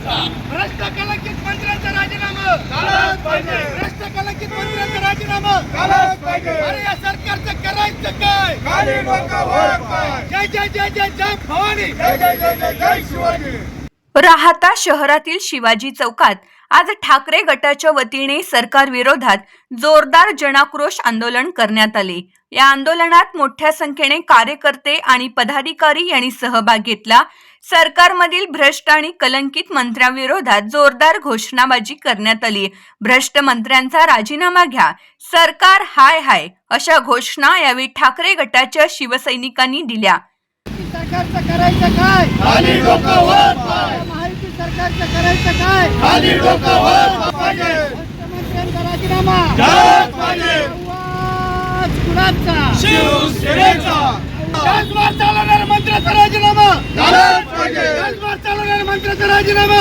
भ्रष्ट कलंकित मंत्र्यांचा राजीनामा. भ्रष्ट कलंकित मंत्र्यांचा राजीनामा. अरे या सरकारचं करायचं काय? जय जय जय जय जय भवानी. राहता शहरातील शिवाजी चौकात आज ठाकरे गटाच्या वतीने सरकार विरोधात जोरदार जनाक्रोश आंदोलन करण्यात आले. या आंदोलनात मोठ्या संख्येने कार्यकर्ते आणि पदाधिकारी यांनी सहभाग घेतला. सरकारमधील भ्रष्ट आणि कलंकित मंत्र्यांविरोधात जोरदार घोषणाबाजी करण्यात आली भ्रष्ट मंत्र्यांचा राजीनामा घ्या. सरकार हाय हाय अशा घोषणा यावेळी ठाकरे गटाच्या शिवसैनिकांनी दिल्या. सरकारचं करायचं काय? खाली डोकं वर पाय महायुती सरकारचं करायचं काय? खाली डोकं वर पाहिजे मंत्र्यांचा राजीनामा. झालाच पाहिजे आवाज कुणाचा शिवसेनेचा. चालवणाऱ्या मंत्र्याचा राजीनामा. चालवणाऱ्या मंत्र्याचा राजीनामा.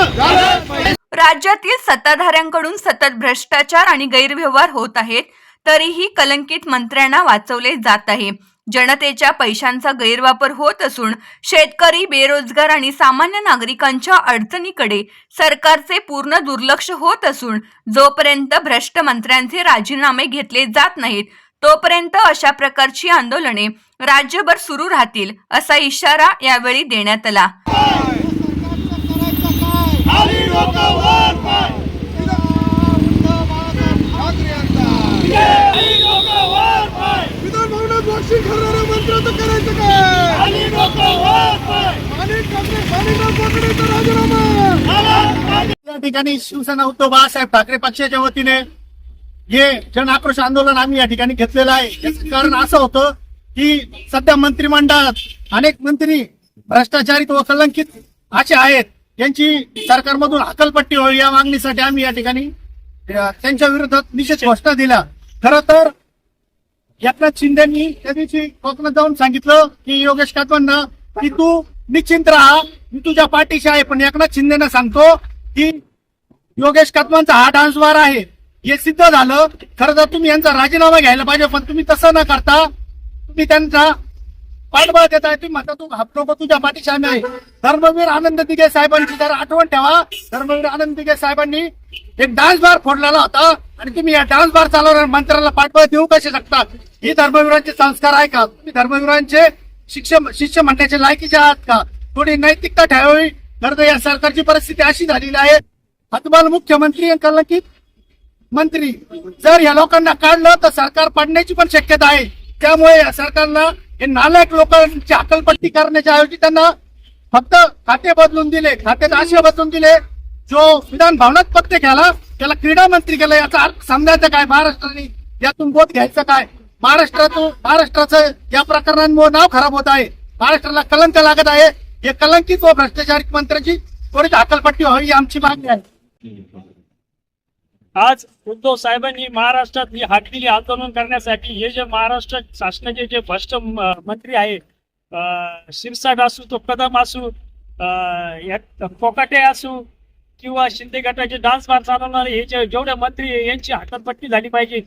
राज्यातील सत्ताधाऱ्यांकडून सतत भ्रष्टाचार आणि गैरव्यवहार होत आहेत तरीही कलंकित मंत्र्यांना वाचवले जात आहे. जनतेच्या पैशांचा गैरवापर होत असून शेतकरी बेरोजगार आणि सामान्य नागरिकांच्या अडचणीकडे सरकारचे पूर्ण दुर्लक्ष होत असून जोपर्यंत भ्रष्ट मंत्र्यांचे राजीनामे घेतले जात नाहीत तोपर्यंत अशा प्रकारची आंदोलने राज्यभर सुरू राहतील असा इशारा यावेळी देण्यात आला. ठिकाणी शिवसेना उद्धव बाळासाहेब ठाकरे पक्षाच्या वतीने हे जन आक्रोश आंदोलन आम्ही या ठिकाणी घेतलेलं आहे. याचं कारण असं होतं की सध्या मंत्रिमंडळात अनेक मंत्री भ्रष्टाचारित व कलंकित असे आहेत. यांची सरकारमधून हकलपट्टी व्हावी या मागणीसाठी आम्ही या ठिकाणी त्यांच्या विरोधात निषेध घोषणा दिल्या खरं तर एकनाथ शिंदेनी त्या दिवशी कोकणात जाऊन सांगितलं की योगेश कातवांना की तू निश्चिंत राहा मी तुझ्या पाठीशी आहे. पण एकनाथ शिंदेना सांगतो की योगेश कातवांचा हा डान्सवार आहे. हे सिद्ध झालं. खरं तर तुम्ही यांचा राजीनामा घ्यायला पाहिजे पण तुम्ही तसं न करता तुम्ही त्यांचा पाठबळ देत आहे. तुम्ही म्हणता तू लोक तुझ्या पाठीशी आम्ही आहे. धर्मवीर आनंद दिगे साहेबांची जर आठवण ठेवा. धर्मवीर आनंद दिगे साहेबांनी एक डान्स बार फोडलेला होता. आणि तुम्ही या डान्स बार चालवणार मंत्र्याला पाठबळ देऊ कसे शकता? ही धर्मवीरांचे संस्कार आहे का? तुम्ही धर्मवीरांचे शिक्षण शिष्य म्हणण्याचे लायकीचे आहात का? थोडी नैतिकता ठेवावी. खरं तर या सरकारची परिस्थिती अशी झालेली आहे. हतबल मुख्यमंत्री कलंकित मंत्री जर या लोकांना काढलं तर सरकार पडण्याची पण शक्यता आहे. त्यामुळे या सरकारनं हे नालायक लोकांची अकलपट्टी करण्याच्या ऐवजी त्यांना फक्त खाते बदलून दिले खाते आशय बदलून दिले. जो विधान भवनात पत्ते घ्याला त्याला क्रीडा मंत्री केला याचा अर्थ समजायचं काय? महाराष्ट्राने यातून बोध घ्यायचं काय? महाराष्ट्रातून महाराष्ट्राचं या प्रकरणांमुळे नाव खराब होत आहे. महाराष्ट्राला कलंक लागत आहे. हे कलंकित व भ्रष्टाचारी मंत्र्याची थोडीच अकलपट्टी व्हावी ही आमची मागणी आहे. आज उद्धव साहेबांनी महाराष्ट्रात ही हाकलेली आंदोलन करण्यासाठी हे जे महाराष्ट्र शासनाचे जे भ्रष्ट मंत्री आहे शिरसाट असू तो कदम असू अं, कोकाटे असू किंवा शिंदे गटाचे डान्स बार चालवणारे हे जे जेवढे मंत्री यांची हकालपट्टी झाली पाहिजे.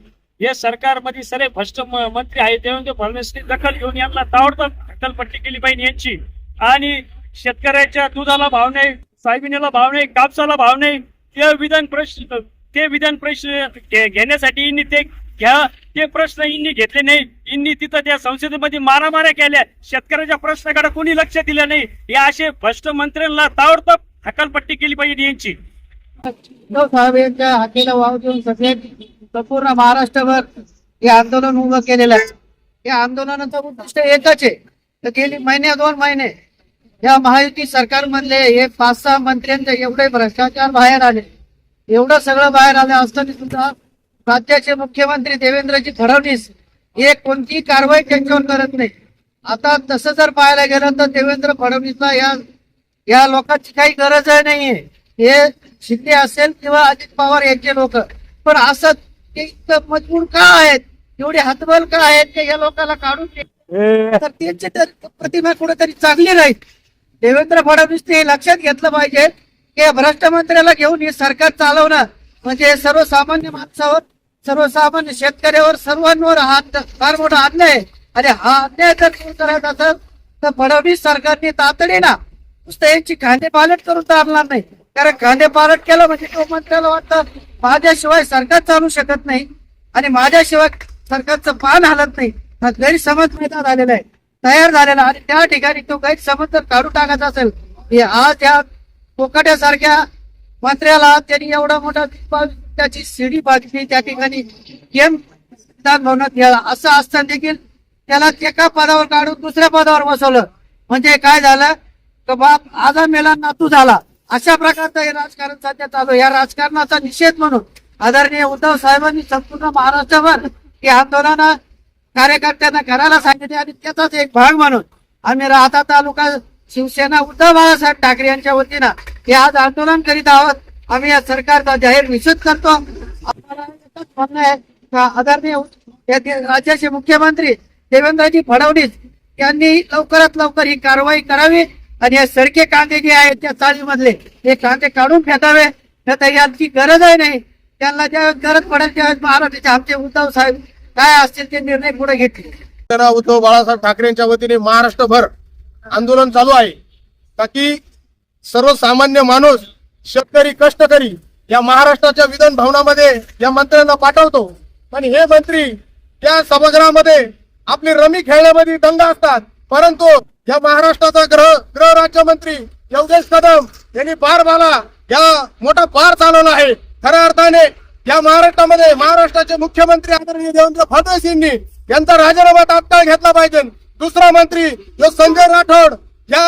हे सरकारमध्ये सर्व भ्रष्ट मंत्री आहेत देवेंद्र फडणवीसनी दखल घेऊन यांना ताबडतोब हटलपट्टी केली पाहिजे यांची. आणि शेतकऱ्याच्या दुधाला भाव नाही सोयाबिनीला भाव नाही कापसाला भाव नाही ते विधान प्रश्न ते विधान प्रश्न घेण्यासाठी यांनी ते घ्या. ते प्रश्न यांनी घेतले नाही. यांनी तिथं त्या संसदेमध्ये मारामाऱ्या केल्या. शेतकऱ्याच्या प्रश्नाकडे कोणी लक्ष दिलं नाही? या असे भ्रष्ट मंत्र्यांना ताबडतोब हकालपट्टी केली पाहिजे यांची. साहेब यांच्या हाकेला वाव देऊन सगळे संपूर्ण महाराष्ट्रभर हे आंदोलन उभं केलेलं आहे. या आंदोलनाचं उद्दिष्ट एकच आहे. तर गेली महिने दोन महिने या महायुती सरकारमधले हे पाच सहा मंत्र्यांचे एवढे भ्रष्टाचार बाहेर आले. एवढं सगळं बाहेर आलं असताना सुद्धा राज्याचे मुख्यमंत्री देवेंद्रजी फडणवीस हे कोणतीही कारवाई त्यांच्यावर करत नाही. आता तसं जर पाहायला गेलं तर देवेंद्र फडणवीसला या या लोकांची काही गरज नाहीये. हे शिंदे असेल किंवा अजित पवार यांचे लोक. पण असं ते इतकं मजबूर का आहेत? एवढे हातबल का आहेत की या लोकांना काढून तर त्यांची तर प्रतिमा कुठेतरी चांगली राहील. देवेंद्र फडणवीस हे लक्षात घेतलं पाहिजे. या भ्रष्ट मंत्र्याला घेऊन हे सरकार चालवणं म्हणजे सर्वसामान्य माणसावर सर्वसामान्य शेतकऱ्यावर सर्वांवर हा फार मोठा अन्याय आहे. आणि हा अन्याय जर दूर करायचा असेल तर फडणवीस सरकारने तातडीनं नुसतं यांची खांदे पालट करून चालणार नाही. कारण कांदे पालट केलं म्हणजे तो मंत्र्याला वाटतं माझ्याशिवाय सरकार चालू शकत नाही आणि माझ्याशिवाय सरकारचं पान हलत नाही. हा गैरसमज मैदान झालेला आहे. तयार झालेला आणि त्या ठिकाणी तो गैरसमज जर काढून टाकायचा असेल आज या कोकाट्यासारख्या मंत्र्याला त्यांनी एवढा मोठा त्याची शिडी बांधली त्या ठिकाणी गेम विधानभवनात भवनात असं असताना देखील त्याला एका पदावर काढून दुसऱ्या पदावर बसवलं. म्हणजे काय झालं? तर बाप आजा मेला नातू झाला. अशा प्रकारचं हे राजकारण सध्या चालू या राजकारणाचा निषेध म्हणून आदरणीय उद्धव साहेबांनी संपूर्ण महाराष्ट्रभर हे आंदोलन कार्यकर्त्यांना करायला सांगितले आणि त्याचाच एक भाग म्हणून आम्ही राहता तालुका शिवसेना उद्धव बाळासाहेब ठाकरे यांच्या वतीनं हे आज आंदोलन करीत आहोत. आम्ही या सरकारचा जाहीर निषेध करतो. आदरणीय राज्याचे मुख्यमंत्री देवेंद्रजी फडणवीस यांनी लवकरात लवकर ही कारवाई करावी आणि हे सरके कांदे जे आहेत त्या चाळीमधले हे कांदे काढून फेटावे. नाही तर यांची आहे नाही. त्यांना ज्या गरज पडेल त्यावेळेस महाराष्ट्राचे आमचे उद्धव साहेब काय असतील ते निर्णय पुढे घेतले. उद्धव बाळासाहेब ठाकरेंच्या वतीने महाराष्ट्रभर आंदोलन चालू आहे. ताकी सर्वसामान्य माणूस शेतकरी कष्टकरी या महाराष्ट्राच्या विधान भवनामध्ये या मंत्र्यांना पाठवतो. पण हे मंत्री त्या सभागृहामध्ये आपली रमी खेळण्यामध्ये दंग असतात. परंतु या महाराष्ट्राचा ग्रह गृह राज्यमंत्री योगेश कदम यांनी पार बाला या मोठा पार चालवला आहे. खऱ्या अर्थाने या महाराष्ट्रामध्ये महाराष्ट्राचे मुख्यमंत्री आदरणीय देवेंद्र फडणवीस यांनी यांचा राजीनामा तात्काळ घेतला पाहिजे. दुसरा मंत्री जो संजय राठोड या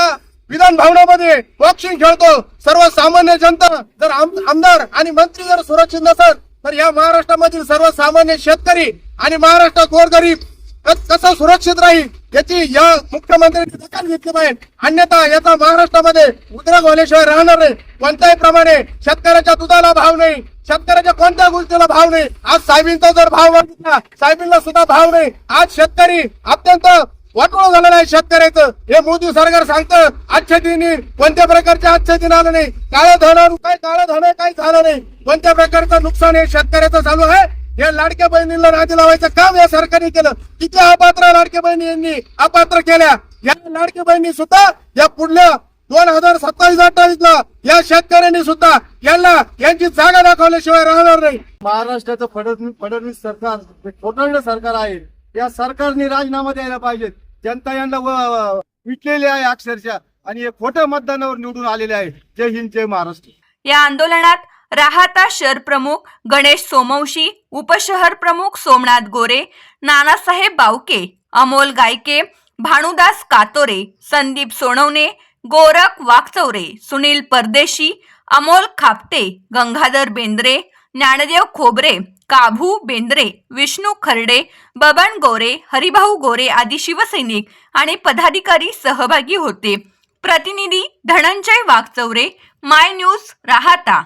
विधान भवनामध्ये बॉक्सिंग खेळतो सर्वसामान्य जनता जर आमदार आणि मंत्री जर सुरक्षित नसत तर या महाराष्ट्रामधील सर्वसामान्य शेतकरी आणि महाराष्ट्र गोरगरीब कसं सुरक्षित राहील याची या मुख्यमंत्र्यांनी दखल घेतली पाहिजे. अन्यथा याचा महाराष्ट्रामध्ये उद्रेक होण्याशिवाय राहणार नाही. कोणत्याही प्रमाणे शेतकऱ्याच्या दुधाला भाव नाही शेतकऱ्याच्या कोणत्या गोष्टीला भाव नाही. आज साहेबींचा जर भाव मागितला साहेबींना सुद्धा भाव नाही. आज शेतकरी अत्यंत वाटोळ झालेलं आहे शेतकऱ्याचं. हे मोदी सरकार सांगतं आजच्या दिनी कोणत्या प्रकारचे आजच्या दिन आलं नाही. काळं धन काय काळं धन काय झालं नाही. कोणत्या प्रकारचं नुकसान हे शेतकऱ्याचं चालू आहे? हे लाडक्या बहिणीला नादी लावायचं काम या सरकारने केलं. किती अपात्र लाडक्या बहिणी यांनी अपात्र केल्या. या लाडक्या बहिणी सुद्धा या पुढल्या दोन हजार सत्तावीस अठ्ठावीस ला या शेतकऱ्यांनी सुद्धा यांना यांची जागा दाखवल्याशिवाय राहणार नाही. महाराष्ट्राचं फडणवीस फडणवीस सरकार जे सरकार आहे या सरकारने राजीनामा द्यायला पाहिजेत. जनता यांना विटलेली आहे अक्षरशः. आणि हे खोटं मतदानावर निवडून आलेले आहे. जय हिंद जय महाराष्ट्र. या आंदोलनात राहता शहर प्रमुख गणेश सोमवशी उपशहर प्रमुख सोमनाथ गोरे नानासाहेब बावके अमोल गायके भानुदास कातोरे संदीप सोनवणे गोरख वाघचौरे सुनील परदेशी अमोल खापटे गंगाधर बेंद्रे ज्ञानदेव खोबरे काभू बेंद्रे विष्णू खर्डे बबन गोरे हरिभाऊ गोरे आदी शिवसैनिक आणि पदाधिकारी सहभागी होते. प्रतिनिधी धनंजय वाघचौरे माय न्यूज राहता.